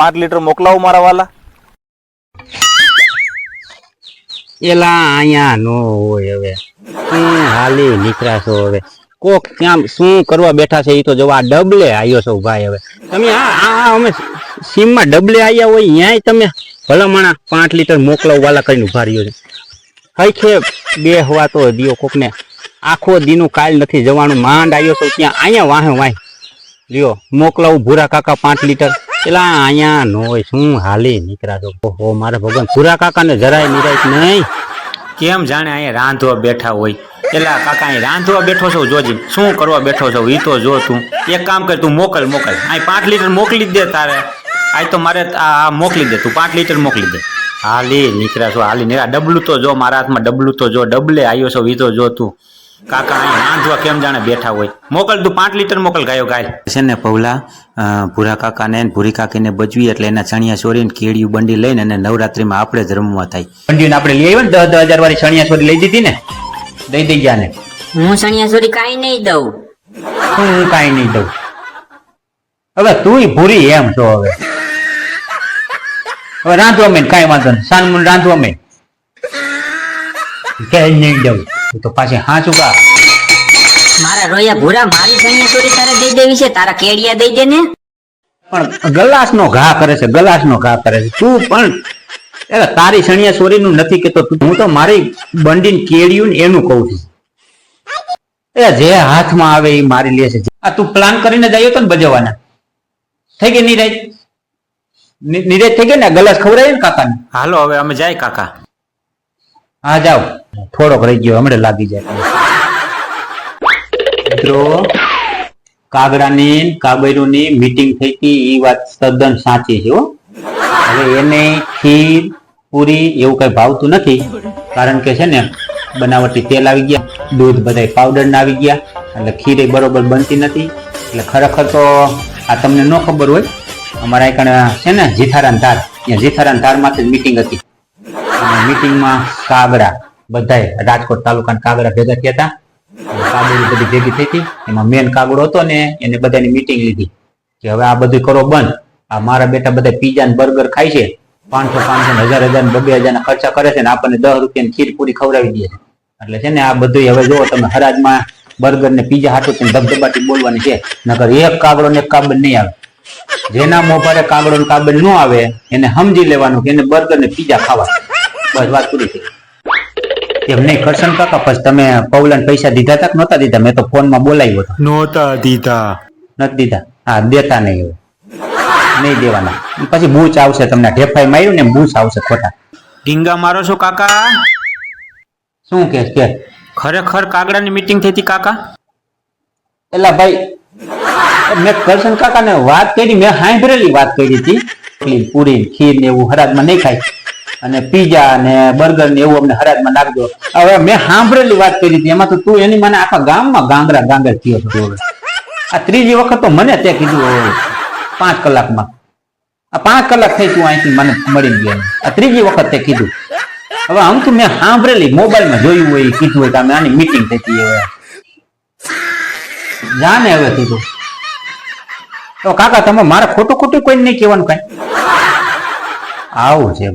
પાંચ લીટર મોકલાવો મારા વાલા. એલા અહીંયા નો હોય હવે. શું હાલી નીકળાશો હવે? કોક ત્યાં શું કરવા બેઠા છે એ તો જવા ડબલે આવ્યો છો ભાઈ હવે. તમે આ આ અમે સીમમાં ડબલે આવ્યા હોય ત્યાંય તમે ભલામણા પાંચ લીટર મોકલાવ વાલા કરીને ઊભા રહ્યો છે. હઈખે બે હવા તો દિયો કોકને. આખો દીનું કાલ નથી જવાનું, માંડ આવ્યો છો ત્યાં. અહીંયા વાહે વાહ. લ્યો, મોકલાવું ભૂરા કાકા પાંચ લીટર. પેલા અહીંયા નો શું હાલી નીકળાશો ઓહો, મારા ભગવાન ભૂરા કાકાને જરાય નિરાશ નહીં. કેમ જાણે અહીંયા રાંધવા બેઠા હોય? પેલા કાકા, અહીં રાંધવા બેઠો છો? જોજી શું કરવા બેઠો છો? એ તો જો તું. એક કામ કર, તું મોકલ મોકલ. અહીં પાંચ લીટર મોકલી દે તારે. આ તો મારે આ મોકલી દે, તું પાંચ લીટર મોકલી દે. હાલી નીકળ્યા છો, હાલી નીકળ્યા. ડબલું તો જો, મારા હાથમાં ડબલું તો જો, ડબલે આવ્યો છો એ તો જો તું. કાકા અહીં રાંધવા કેમ જાણે બેઠા હોય? મોકલ તું પાંચ લીટર મોકલ ગાયો ગાય. છે ને પૌલા ભૂરા કાકાને ભૂરી કાકીને બચવી એટલે એના ચણિયા ચોરીને કેળિયું બંડી લઈને અને નવરાત્રીમાં આપણે જ રમવા થાય. બંડીને આપણે લઈ આવ્યો ને દસ દસ હજાર વાળી સણિયા છોડી લઈ દીધી ને? દઈ દઈ ગયા ને? હું સણિયા છોરી કાંઈ નહીં દઉં. હું હું કાંઈ નહીં દઉં. હવે તુંય ભૂરી એમ છો હવે. હવે રાંધવા મેં કાંઈ વાંધો નહીં. સાનમુન રાંધવા મેં કે નહીં દઉં. તું પાછી હા ચૂકા મારા રોયા ભૂરા મારી સણિયા સોરી તારે દઈ દેવી છે તારા કેડિયા દઈ દે ને. પણ ગલાસ નો ઘા કરે છે ગલાસ નો ઘા કરે છે. તું પણ એટલે તારી સણિયા ચોરી નું નથી કેતો. તું- હું તો મારી બંડીને કેળ્યું ને એનું કઉ છું. એ જે હાથમાં આવે એ મારી લે છે. આ તું પ્લાન કરીને જયો તો ને બજવાના થઈ ગઈ નિરાજ નિ- નિરાજ થઈ ગઈ ને ગલાસ ખવડાય ને કાકાને? હાલો હવે અમે જાય કાકા. હા, જાઓ. થોડોક રહી ગયો, હમણાં લાગી જાય મિત્રો, કાગડાની કાબેરુની મીટિંગ થઈ હતી એ વાત તદ્દન સાચી છે હવે એને ખીર, પૂરી એવું કઈ ભાવતું નથી, કારણ કે છે ને, બનાવટી તેલ આવી ગયા, દૂધ બધા પાવડર ના આવી ગયા, એટલે ખીર બરોબર બનતી નથી. એટલે ખરેખર તો આ તમને ન ખબર હોય, અમારા એક છે ને, જીથારાન ધાર. ત્યાં જીથારાન ધારમાંથી મીટિંગ હતી. મીટિંગમાં કાગડા, બધાય રાજકોટ તાલુકાના કાગડા ભેગા થયા હતા. કાગડી બધી ભેગી થઈ હતી. એમાં મેન કાગડો હતો ને એને બધાની મીટિંગ લીધી. કે હવે આ બધું કરો બંધ. આ મારા બેટા બધા પીઝા ને બર્ગર ખાય છે. પાંચસો પાંચસો હજાર હજાર બબે હજાર ના ખર્ચા કરે છે ને આપણને દસ રૂપિયાની ખીર પૂરી ખવડાવી દે છે. એટલે છે ને આ બધું હવે જુઓ તમે હરાજમાં બર્ગર ને પીઝા હાટું ને ધબધબાટી બોલવાની છે. નકર એક કાગડો ને કાબલ નહીં આવે. જેના મોભારે કાગડો ને કાબલ ન આવે, એને સમજી લેવાનું કે એને બર્ગર ને પીઝા ખાવા. બસ વાત પૂરી થઈ. એમ નહીં કરશન કાકા પછી તમે પવલન પૈસા દીધા હતા કે નહોતા દીધા? મેં તો ફોનમાં બોલાવ્યો હતો. નહોતા દીધા. નથી દીધા. હા દેતા નહીં એવું નહીં દેવાના. પછી બૂચ આવશે તમને. ઢેફાઈ માર્યું ને બૂચ આવશે ખોટા. ઢીંગા મારો છો કાકા? શું કે કે ખરેખર કાગડાની મીટિંગ થઈ હતી કાકા? એલા ભાઈ મેં કરશન કાકાને વાત કરી મેં સાંભળેલી વાત કરી હતી. પૂરી ખીર ને એવું હરાજમાં નહીં ખાય. અને પીઝા ને બર્ગર ને એવું અમને હરાજમાં નાખજો. હવે મેં સાંભળેલી વાત કરી હતી, એમાં તો તું એની મને આખા ગામમાં ગાંગરા ગાંગર થયો હતો હવે. આ ત્રીજી વખત તો મને તે કીધું પાંચ કલાકમાં. આ પાંચ કલાક થઈ તું અહીંથી મને મળી ગયા. આ ત્રીજી વખત તે કીધું. હવે આમ તો મેં સાંભળેલી મોબાઈલમાં જોયું હોય કીધું હોય તમે આની મીટિંગ થતી હવે જાને હવે કીધું. તો કાકા, તમે મારે ખોટું ખોટું કોઈ નહીં કહેવાનું કઈ? આવું છે.